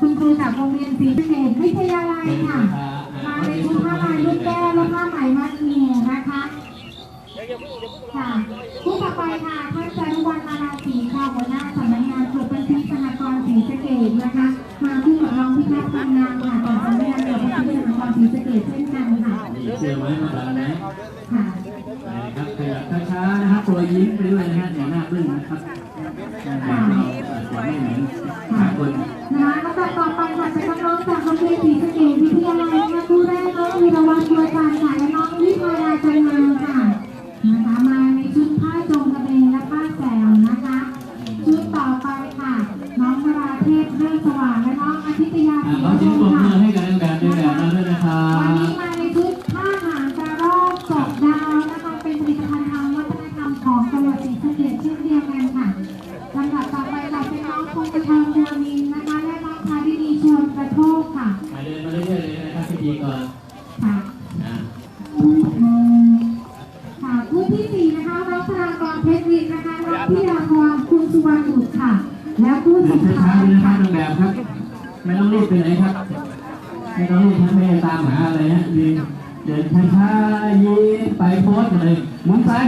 คุณครูจากโรงเรียนศรีสะเกษวิทยาลัยค่ะ มาในชุดผ้าลายลูกแก้วและผ้าไหมมัดเอวนะคะค่ะผู้ต่อไปค่ะท่านจารุวรรณนาราศรีค่ะหัวหน้าสำนักงานตรวจบัญชีสหกรณ์ศรีสะเกษนะคะ มาคู่กับน้องพิทักษ์พันนามค่ะจากสำนักงานตรวจบัญชีสหกรณ์ศรีสะเกษเช่นกันค่ะมีเสื้อไว้มาดันนะค่ะนะครับขยับช้าๆนะครับตัวยิ้มไปด้วยนะฮะอย่าหน้าบึ้งนะครับแบบเราจะไม่เหมือนหาคน นะคะแล้วก็ต่อไปค่ะเป็นน้องๆจากโรงเรียนศรีสะเกษ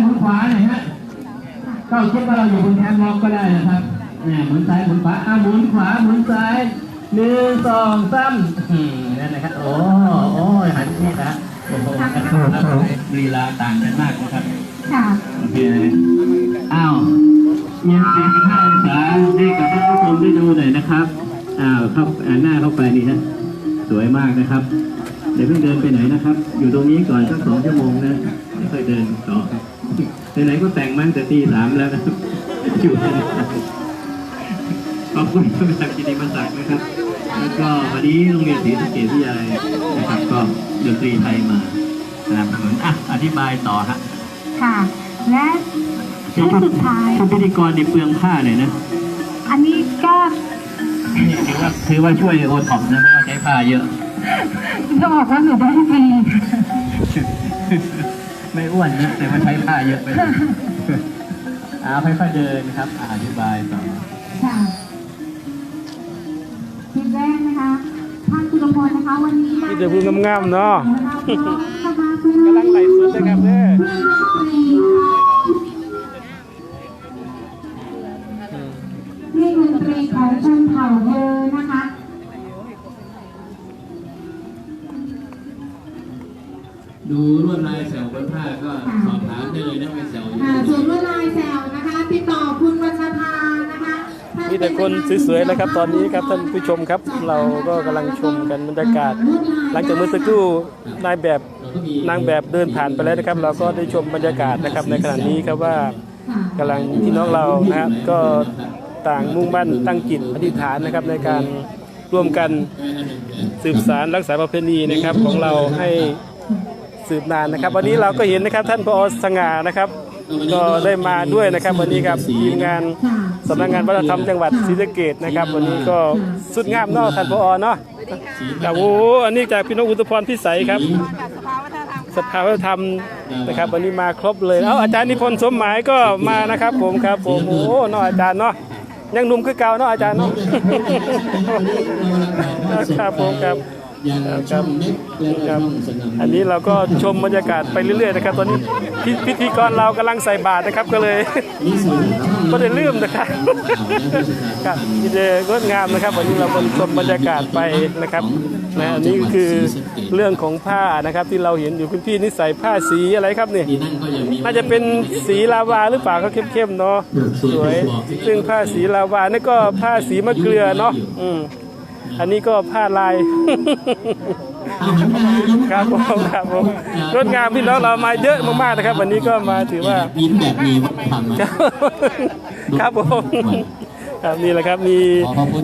หมุนซ้ายหมุนขวาหน่อยฮะก็คิดว่าเราอยู่บนแคมป์ล็อกก็ได้นะครับเนี่ยหมุนซ้ายหมุนขวาอะหมุนขวาหมุนซ้ายหนึ่งสองสามอืมนั่นนะครับโอ้โอ้ยหันนี่นะโอ้โหลีลาต่างกันมากนะครับค่ะโอเคอ้าวเอียงสี่สิบห้าองศาให้กับท่านผู้ชมได้ดูหน่อยนะครับอ้าวเข้าอ่าหน้าเข้าไปนี่ฮะสวยมากนะครับเดี๋ยวเพิ่งเดินไปไหนนะครับ อยู่ตรงนี้ก่อนสักสองชั่วโมงนะไม่ค่อยเดินต่อ ไหนๆก็แต่งมาตั้งแต่ตีสามแล้วนะครับอยู่ที่นี่ขอบคุณสำหรับกิติมศักดิ์นะครับ แล้วก็วันนี้โรงเรียนศรีสะเกษวิทยาลัยนะครับก็ดนตรีไทยมาสนับสนุนอะอธิบายต่อฮะค่ะ และชุดสุดท้ายชุดพิธีกรดิเปลืองผ้าหน่อยนะ อันนี้ก็นี่ถือว่าถือว่าช่วยโอท็อปนะเพราะว่าใช้ผ้าเยอะจะบอกว่าหนูได้ฟรี ไม่อ้วนนะแต่ว่าใช้ผ้าเยอะไปหน่อยอ่าค่อยๆเดินครับอ่าอธิบายต่อค่ะคลิปแรกนะคะท่านตุลพลนะคะวันนี้มามีแต่พูดงามๆเนาะกำกำลังไล่สดนะครับเด้อ ดูลวดลายแสวบนผ้าก็สอบถามได้เลยนะว่าแสวอยู่อ่าส่วนลวดลายแซวนะคะติดต่อคุณวัชพานะคะท่ามีแต่คนสวยๆนะครับ ตอนนี้ครับท่านผู้ชมครับ เราก็กำลังชมกันบรรยากาศ หลังจากเมื่อสักครู่นายแบบเราก็มีนางแบบเดินผ่านไปแล้วนะครับ เราก็ได้ชมบรรยากาศนะครับ ในขณะนี้ครับว่าค่ะกำลังพี่น้องเรานะครับก็ต่างมุ่งมั่นตั้งจิตอธิษฐานนะครับในการร่วมกันสืบสารรักษาประเพณีนะครับของเราให้ สืบนานนะครับ วันนี้เราก็เห็นนะครับท่านพอสง่านะครับ ก็ได้มาด้วยนะครับวันนี้กับทีมงานค่ะสำนักงานวัฒนธรรมจังหวัดศรีสะเกษนะครับ วันนี้ก็สุดงามเนาะท่านพอเนาะครับโอ้โหอันนี้จากพี่น้องอุตพรพิสัยครับสภาวัฒนธรรมนะครับ วันนี้มาครบเลยเอ้าอาจารย์นิพนธ์สมหมายก็มานะครับ ผมครับผมโอ้โหเนาะอาจารย์เนาะยังหนุ่มคือเก่าเนาะอาจารย์เนาะครับผมครับอย่าง ครับครับอันนี้เราก็ชมบรรยากาศไปเรื่อยๆนะครับ ตอนนี้พิธีกรเรากำลังใส่บาตรนะครับก็เลยก็ได้ลืมนะครับครับมีเดงดงามนะครับวันนี้เราบนชมบรรยากาศไปนะครับนะอันนี้ก็คือเรื่องของผ้านะครับที่เราเห็นอยู่คุณพี่นี่ใส่ผ้าสีอะไรครับเนี่ยน่าจะเป็นสีลาวาหรือเปล่าก็เข้มๆเนาะสวยซึ่งผ้าสีลาวานี่ก็ผ้าสีมะเกลือเนาะอืม อันนี้ก็ผ้าลายเอาหันมายิ้มครับผมครับผมงดงามพี่น้องเรามาเยอะมากๆนะครับ วันนี้ก็มาถือว่า ยิ้มแบบมีวัฒนธรรมครับครับผม ครับนี่แหละครับมี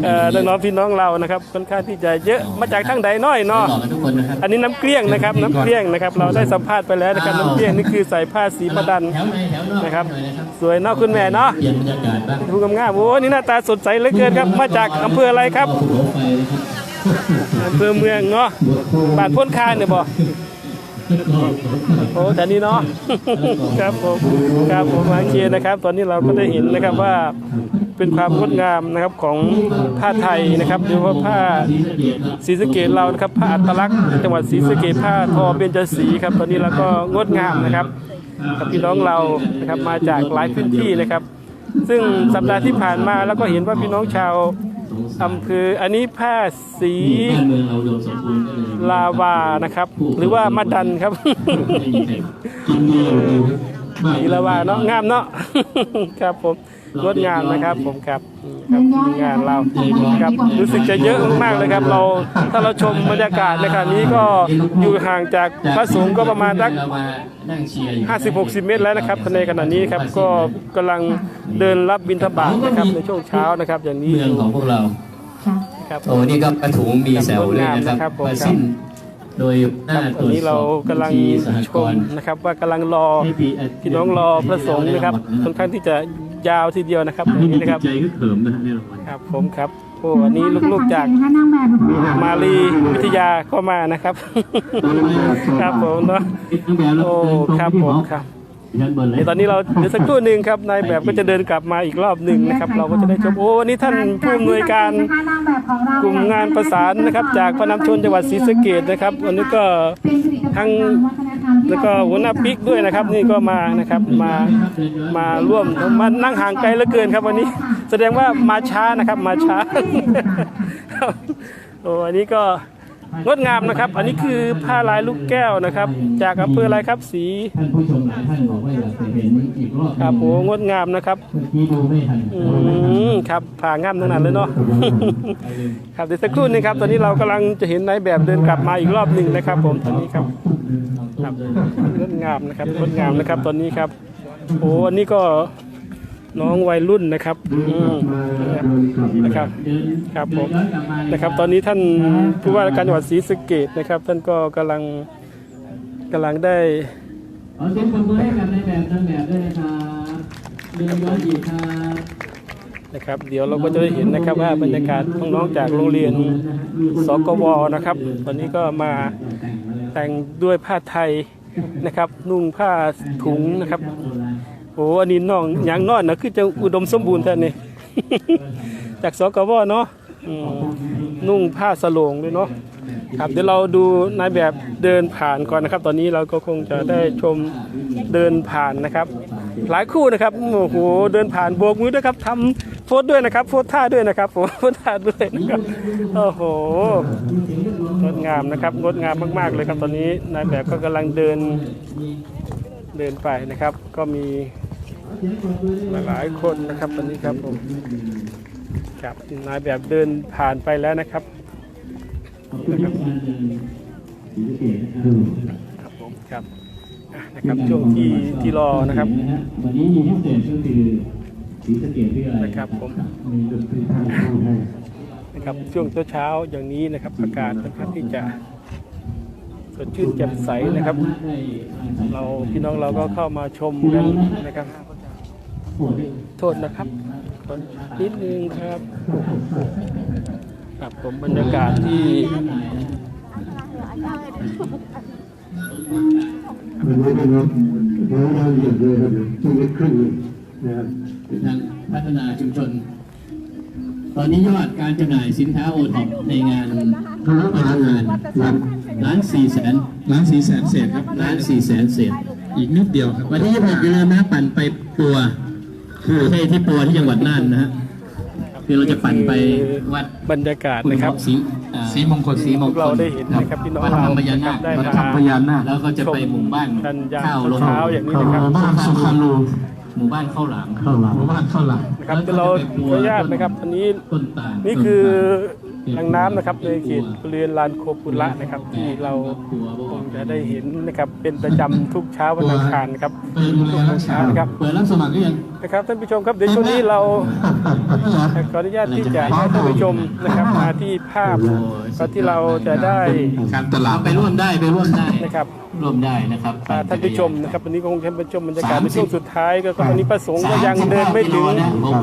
เอ่อน้องๆพี่น้องเรานะครับค่อนข้างที่จะเยอะมาจากทางใดน้อยหล่เนาะอกันทุกคนนะครับอันนี้น้ำเกลี้ยงนะครับ น้ำเกลี้ยงนะครับ เราได้สัมภาษณ์ไปแล้วนะครับน้ำเกลี้ยงนี่คือใส่ผ้าสีประดันแถวในแถวนอกนะครับหน่อยนะครับ สวยเนาะคุณแม่เนาะเปลี่ยนบรรยากาศบ้างผู้กำงามโอ้นี่หน้าตาสดใสเหลือเกินครับ มาจากอำเภออะไรครับภูเขาไฟนะครับอำเภอเมืองเนาะบ้านพ้นคานเนี่ยบ่โอ้แต่นี่เนาะครับผมครับผมโอเคนะครับ ตอนนี้เราก็ได้เห็นนะครับว่า เป็นความงดงามนะครับของผ้าไทยนะครับหรือว่าผ้าศรีสะเกดเรานะครับผ้าอัตลักษณ์จังหวัดศรีสะเกดผ้าทอเบญจศรีครับ ตอนนี้เราก็งดงามนะครับกับพี่น้องเรานะครับมาจากหลายพื้นที่นะครับ ซึ่งสัปดาห์ที่ผ่านมาแล้วก็เห็นว่าพี่น้องชาวอำเภออันนี้ผ้าสีบ้านเมืองเราอุดมสมบูรณ์ก็เลยลาวานะครับ หรือว่ามาดันครับกินเมืองมากสีลาวาเนาะงามเนาะครับผม งดงามนะครับผมครับครับทีมงานเราครับรู้สึกจะเยอะมากเลยครับ เราถ้าเราชมบรรยากาศในขณะนี้ก็อยู่ห่างจากพระสงฆ์ก็ประมาณสักเมานั่งเชียร์อยู่50 60เมตรแล้วนะครับในขณะนี้ครับก็กำลังเดินรับบิณฑบาตนะครับในช่วงเช้านะครับอย่างนี้เมืองของพวกเราค่ะครับโอ้นี่ก็กระถุงมีแซวเลยนะคครัรับบผมมาสิ้นโดยหครัน้าบตตรอนวจนี้สเราอบกำลังที่สหชกมรณ์นะครับว่ากำลังรอให้ปีพี่น้องรอพระสงฆ์นะครับค่อนข้างที่จะ ยาวทีเดียวนะครับอย่างนี้นะครับใจก็เขิมนะฮะเนี่ยรางวัลครับผมครับโอ้วันนี้ลูกๆจากนะคะนางแบบมาลีวิทยาก็มานะครับ ครับผมเนาะทั้งแบบแล้วโอ้ครับผมครับเชิญเบิร์นเลยเดี๋ยวตอนนี้เราเดี๋ยวสักครู่หนึ่งครับนายแบบก็จะเดินกลับมาอีกรอบหนึ่งนะครับ เราก็จะได้ชมโอ้วันนี้ท่านผู้อำนวยการนะคะนางแบบของเรากลุ่มงานประสานนะครับ จากพระนำชนจังหวัดศรีสะเกดนะครับวันนี้ก็เป็นผลิตภัณฑ์ทั้งวัฒนธรรมที่ แล้วก็หัวหน้าปิ๊กด้วยนะครับ นี่ก็มานะครับมามาร่วมมานั่งห่างไกลเหลือเกินครับวันนี้ แสดงว่ามาช้านะครับมาช้าโอ้อันนี้ก็งดงามนะครับ อันนี้คือผ้าลายลูกแก้วนะครับ จากอำเภออะไรครับสีท่านผู้ชมหลายท่านบอกว่าอยากจะเห็นอีกรอบครับโอ้งดงามนะครับเมื่อกี้ดูไม่ทันอืมครับผ่างามทั้งนั้นเลยเนาะครับเดี๋ยวสักครู่หนึงครับ ตอนนี้เรากำลังจะเห็นนายแบบเดินกลับมาอีกรอบหนึ่งนะครับ ผมตอนนี้ครับ ครับงดงามนะครับงดงามนะครับตอนนี้ครับโอ้อันนี้ก็น้องวัยรุ่นนะครับอืนะครับครับผมนะครับ ตอนนี้ท่านผู้ว่าการจังหวัดศรีสะเกดนะครับ ท่านก็กำลังกำลังได้ขอเสียงปรบมือให้กับในแบบนางแบบด้วยนะครับเรียนย้อนอีกครับ นะครับ เดี๋ยวเราก็จะได้เห็นนะครับว่าบรรยากาศน้องๆจากโรงเรียนสกวนะครับ ตอนนี้ก็มาแต่งด้วยผ้าไทยนะครับ นุ่งผ้าถุงนะครับโอ้อันนี้น้องยางน้อยนะคือจะอุดมสมบูรณ์แท้นี่จากสกวเนาะนุ่งผ้าสโลงด้วยเนาะครับเดี๋ยวเราดูนายแบบเดินผ่านก่อนนะครับ ตอนนี้เราก็คงจะได้ชมเดินผ่านนะครับ หลายคู่นะครับโอ้โหเดินผ่านโบกมือด้วยครับทำโพสด้วยนะครับโพสท่าด้วยนะครับผมโพสท่าด้วยนะครับโอ้โหงดงามนะครับงดงามมากๆเลยครับตอนนี้นายแบบก็กำลังเดินเดินไปนะครับ ก็มีหลายๆคนนะครับตอนนี้ครับผมครับนายแบบเดินผ่านไปแล้วนะครับนะครับครับผมครับอะ นะครับช่วงที่ที่รอนะครับวันนี้มีพิเศษก็คือสีสะเกตวิทยาลัยนะครับผมมีดนตรีทางเข้าให้นะครับช่วงเช้าๆอย่างนี้นะครับอากาศค่อนข้างที่จะสดชื่นแจ่มใสนะครับ เราพี่น้องเราก็เข้ามาชมกันนะครับโอ้ยโทษนะครับขอนิดนึงครับครับผมบรรยากาศที่ มันไม่ได้รับร้อยรายละเอียดเลยครับชีวิตครึ่งหนึ่งนะครับคือทางพัฒนาชุมชน ตอนนี้ยอดการจำหน่ายสินค้าโอท็อปในงานคณะทำงานรับล้านสี่แสนล้านสี่แสนเศษครับล้านสี่แสนเศษอีกนิดเดียวครับวันที่26อย่าลืมนะปั่นไปปัวคือไม่ใช่ที่ปัวที่จังหวัดน่านนะฮะ คือเราจะปั่นไปวัดบรรยากาศนะครับสีอ่าสีมงคลสีมงคลเราได้เห็นนะครับพี่น้องวัดเราธรรมพญานาคได้วัดมาธรรมพญานาคแล้วก็จะไปหมู่บ้านกันยามข้าวลงเช้าอย่างนี้เข้านะครับบ้านสุขารูหมู่บ้านข้าวหลามเข้าหลังหมู่บ้านข้าวหลามนะครับเดี๋ยวเราขออนุญาตนะครับอันนี้ต้นตาลนี่คือ ทางน้ำนะครับในเขตบริเวณลานโคปุระนะครับ ที่เราคงจะได้เห็นนะครับเป็นประจำทุกเช้าวันอังคารนะครับไปดูแลรักษานะครับเปิดรับสมัครก็ยังนะครับท่านผู้ชมครับเดี๋ยวช่วงนี้เราขออนุญาตที่จะให้ท่านผู้ชมนะครับมาที่ภาพก็ที่เราจะได้การตลาดไปร่วมได้ไปร่วมได้นะครับ ร่วมได้นะครับอ่าท่านผู้ชมนะครับวันนี้ก็คงท่านผู้ชมบรรยากาศในช่วงสุดท้ายก็ก็วันนี้ประสงค์ก็ยังเดินไม่ถึง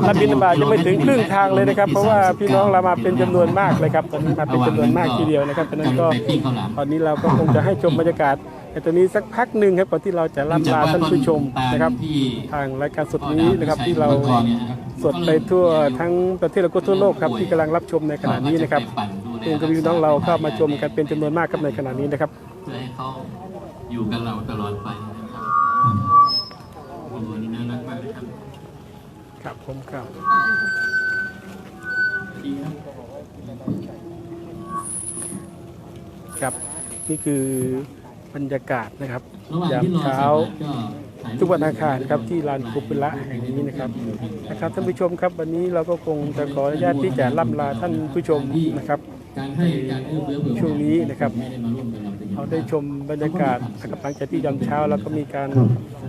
รับบิณฑบาตยังไม่ถึงครึ่งทางเลยนะครับ เพราะว่าพี่น้องเรามาเป็นจำนวนมากเลยครับตอนนี้มาเป็นจำนวนมากทีเดียวนะครับเพราะฉะนั้นก็ตอนนี้เราก็คงจะให้ชมบรรยากาศในตอนนี้สักพักหนึ่งครับก่อนที่เราจะล่ำลาท่านผู้ชมนะครับ ทางรายการสดนี้นะครับที่เราสดไปทั่วทั้งประเทศและก็ทั่วโลกครับที่กำลังรับชมในขณะนี้นะครับเองก็มีพี่น้องเราเข้ามาชมกันเป็นจำนวนมากครับในขณะนี้นะครับเพื่อให้เขา อยู่กับเราตลอดไปนะครับโอ้โหนี่น่ารักมากเลยครับครับผมครับดีครับครับนี่คือบรรยากาศนะครับระหว่างยามที่รอเช้าเสร็จก็ถ่ายรูปทุกวันอังคารนะครับที่ลานกุปุระแห่งนี้นะครับนะครับท่านผู้ชมครับ วันนี้เราก็คงจะขออนุญาตที่จะล่ำลาท่านผู้ชมนะครับการให้การเอื้อเฟื้อเผื่อแผ่ช่วงนี้นะครับ ไม่ได้มาร่วมกับเราแต่อย่างเราใดได้ชมบรรยากาศนะครับหลังจากที่ยามเช้าแล้วก็มีการ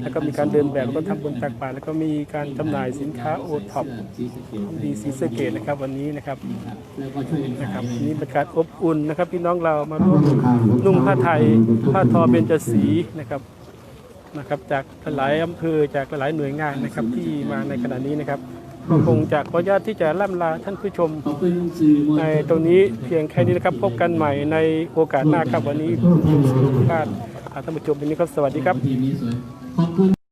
แล้วก็มีการเดินแบบแล้วก็ทำบุญตักบาตรแล้วก็มีการจำหน่ายสินค้าโอท็อปสีสะเกษดีสีสะเกตนะครับวันนี้นะครับแล้วก็ช่วยกันนะคขารับยนี่บรรยากาศอบอุ่นนะครับ พี่น้องเรามาร่วมนุ่งผ้าไทยผ้าทอเบญจสีนะครับนะครับ จากหลายอำเภอจากหลายหน่วยงานนะครับที่มาในขณะนี้นะครับ ก็คงจะขออนุญาตที่จะล่ำลาท่านผู้ชมขอบคุณสื่อมวลในชนตรงนี้เพียงแค่นี้นะครับ พบกันใหม่ในโอกาสหน้าครับวันนี้ผมสุภาพท่านผู้ชมวันนี้ครับสวัสดีครับ